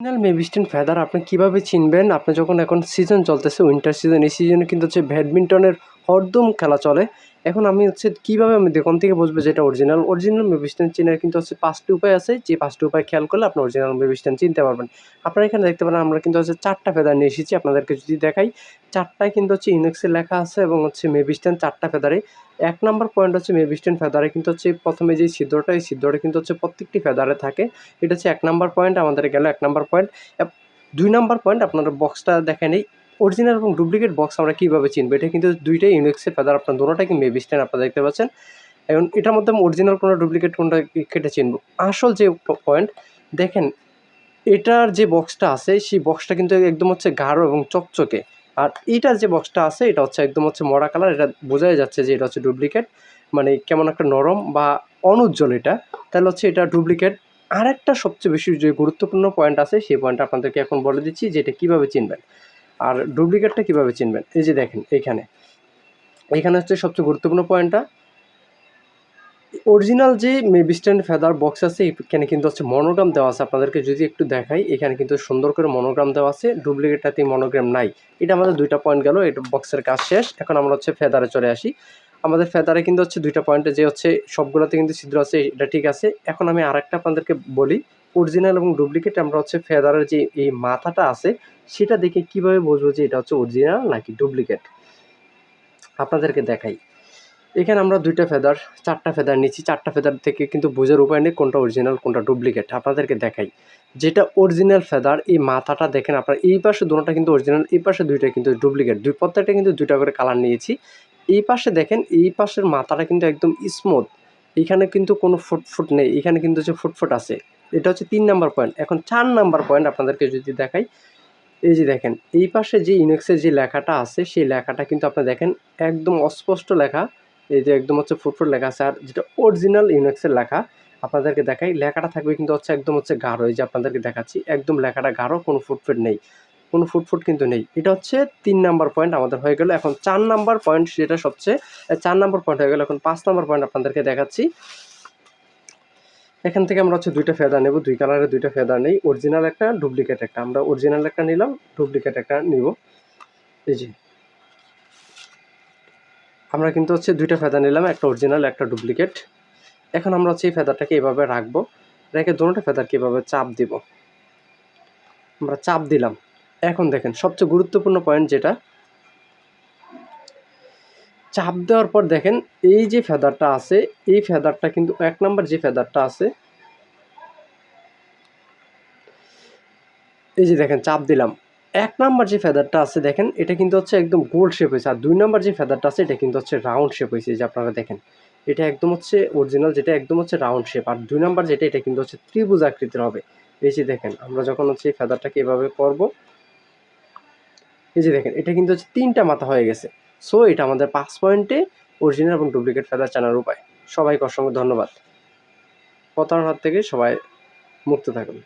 Original মেভিস্টিন feather আপনি কীভাবে চিনবেন? আপনি যখন এখন সিজন চলতেছে উইন্টার সিজন এই সিজনে কিন্তু হচ্ছে ব্যাডমিন্টনের হরদম খেলা চলে। এখন আমি হচ্ছে কীভাবে আমি দোকান থেকে বুঝব যেটা অরিজিনাল অরিজিনাল মেবিস্টেন চেনার কিন্তু হচ্ছে পাঁচটি উপায় আছে। যে পাঁচটি উপায় খেয়াল করলে আপনি অরিজিনাল মেবিস্টেন চিনতে পারবেন। আপনারা এখানে দেখতে পারেন, আমরা কিন্তু হচ্ছে চারটা ফেদার নিয়ে এসেছি। আপনাদেরকে যদি দেখাই চারটায় কিন্তু হচ্ছে ইনেক্সে লেখা আছে এবং হচ্ছে মেবিস্টেন চারটা ফেদারে এক নম্বর পয়েন্ট হচ্ছে মেবিস্টেন ফেদারে কিন্তু হচ্ছে প্রথমে যে ছিদ্রটা, এই ছিদ্রটা কিন্তু হচ্ছে প্রত্যেকটি ফেদারে থাকে। এটা হচ্ছে এক নম্বর পয়েন্ট আমাদের গেল এক নম্বর পয়েন্ট দুই নম্বর পয়েন্ট আপনারা বক্সটা দেখেন অরিজিনাল এবং ডুপ্লিকেট বক্স আমরা কীভাবে চিনবো? এটা কিন্তু দুইটাই ইউনিক্সের ফেদার আপনার দুটোটাই কিন্তু মেবিস্টেন আপনারা দেখতে পাচ্ছেন। এবং এটার মধ্যে আমি অরিজিনাল কোনো ডুপ্লিকেট কোনটা কেটে চিনবো? আসল যে পয়েন্ট দেখেন, এটার যে বক্সটা আছে, সেই বক্সটা কিন্তু একদম হচ্ছে গাঢ় এবং চকচকে। আর এটার যে বক্সটা আছে, এটা হচ্ছে একদম হচ্ছে মরা কালার এটা বোঝাই যাচ্ছে যে এটা হচ্ছে ডুপ্লিকেট মানে কেমন একটা নরম বা অনুজ্জ্বল এটা। তাহলে হচ্ছে এটা ডুপ্লিকেট আরেকটা সবচেয়ে বেশি যে গুরুত্বপূর্ণ পয়েন্ট আছে, সেই পয়েন্টটা আপনাদেরকে এখন বলে দিচ্ছি যে এটা কীভাবে চিনবেন। আর ডুপ্লিকেটটা কীভাবে চিনবেন? এই যে দেখেন, এইখানে। এইখানে হচ্ছে সবচেয়ে গুরুত্বপূর্ণ পয়েন্টটা। অরিজিনাল যে মেবিস্ট্যান্ড ফেদার বক্স আছে, এখানে কিন্তু হচ্ছে মনোগ্রাম দেওয়া আছে। আপনাদেরকে যদি একটু দেখাই, এখানে কিন্তু সুন্দর করে মনোগ্রাম দেওয়া আছে। ডুপ্লিকেটটাতে মনোগ্রাম নাই। এটা আমাদের দুইটা পয়েন্ট গেল এটা বক্সের কাজ শেষ। এখন আমরা হচ্ছে ফেদারে চলে আসি। আমাদের ফেদারে কিন্তু হচ্ছে দুইটা পয়েন্টে যে হচ্ছে সবগুলোতে কিন্তু ছিদ্র আছে, এটা ঠিক আছে। এখন আমি আরেকটা আপনাদেরকে বলি অরিজিনাল এবং ডুপ্লিকেট আমরা হচ্ছে ফেদারের যে এই মাথাটা আছে, সেটা দেখে কীভাবে বুঝব যে এটা হচ্ছে অরিজিনাল নাকি ডুপ্লিকেট আপনাদেরকে দেখাই। এখানে আমরা দুইটা ফেদার চারটা ফেদার নিচ্ছি। চারটা ফেদার থেকে কিন্তু বোঝার উপায় নেই কোনটা অরিজিনাল কোনটা ডুপ্লিকেট আপনাদেরকে দেখাই। যেটা অরিজিনাল ফেদার এই মাথাটা দেখেন আপনার, এই পাশে দুটোটা কিন্তু অরিজিনাল এই পাশে দুইটা কিন্তু ডুপ্লিকেট দুই প্রত্যেকটা কিন্তু দুইটা করে কালার নিয়েছি। এই পাশে দেখেন, এই পাশের মাথাটা কিন্তু একদম স্মুথ এখানে কিন্তু কোনো ফুটফুট নেই। এখানে কিন্তু হচ্ছে ফুটফুট আছে। এটা হচ্ছে তিন নাম্বার পয়েন্ট এখন চার নাম্বার পয়েন্ট আপনাদেরকে যদি দেখাই, এই যে দেখেন, এই পাশে যে ইনেক্সের যে লেখাটা আছে, সেই লেখাটা কিন্তু আপনি দেখেন, একদম অস্পষ্ট লেখা। এই যে একদম হচ্ছে ফুটফুট লেখা আছে, আর যেটা অরিজিনাল ইউনেক্সের লেখা, আপনাদেরকে দেখাই, লেখাটা থাকবে কিন্তু হচ্ছে একদম হচ্ছে গাঢ়। এই যে আপনাদেরকে দেখাচ্ছি, একদম লেখাটা গাঢ়, কোনো ফুটফুট নেই, কোনো ফুটফুট কিন্তু নেই। এটা হচ্ছে তিন নাম্বার পয়েন্ট আমাদের হয়ে গেল। এখন চার নাম্বার পয়েন্ট যেটা সবচেয়ে, চার নাম্বার পয়েন্ট হয়ে গেল। এখন পাঁচ নাম্বার পয়েন্ট আপনাদেরকে দেখাচ্ছি। এখান থেকে আমরা হচ্ছে দুইটা ফেদার নেব, দুই কালারের দুইটা ফেদার নেই। অরিজিনাল একটা ডুপ্লিকেট একটা। আমরা অরিজিনাল একটা নিলাম ডুপ্লিকেট একটা নিব। এই যে। আমরা কিন্তু হচ্ছে দুইটা ফেদার নিলাম, একটা অরিজিনাল একটা ডুপ্লিকেট এখন আমরা হচ্ছে এই ফেদারটাকে এভাবে রাখব। রেখে দুটো ফেদারকে এভাবে চাপ দিব। আমরা চাপ দিলাম। এখন দেখেন, সবচেয়ে গুরুত্বপূর্ণ পয়েন্ট যেটা চাপ দেওয়ার পর দেখেন, এই যে ফেদারটা আছে, এই ফেদারটা কিন্তু এক নাম্বার যে ফেদারটা আছে, এই যে দেখেন, চাপ দিলাম। এক নাম্বার যে ফেদারটা আছে, দেখেন, এটা কিন্তু হচ্ছে একদম গোল শেপ হয়েছে। আর দুই নাম্বার যে ফেদারটা আছে, এটা কিন্তু হচ্ছে রাউন্ড শেপ হয়েছে যে আপনারা দেখেন। এটা একদম হচ্ছে অরিজিনাল যেটা একদম হচ্ছে রাউন্ড শেপ আর দুই নাম্বার যেটা, এটা কিন্তু হচ্ছে ত্রিভুজ আকৃতির হবে। এই যে দেখেন, আমরা যখন হচ্ছে এই ফেদারটাকে এভাবে করব, এই যে দেখেন, এটা কিন্তু হচ্ছে তিনটা মাথা হয়ে গেছে। সো এটা আমাদের পাঁচ পয়েন্টে অরিজিনাল এবং ডুপ্লিকেট ফেদার চানার উপায়। সবাইকে অসংখ্য ধন্যবাদ। প্রতারণার থেকে সবাই মুক্ত থাকুন।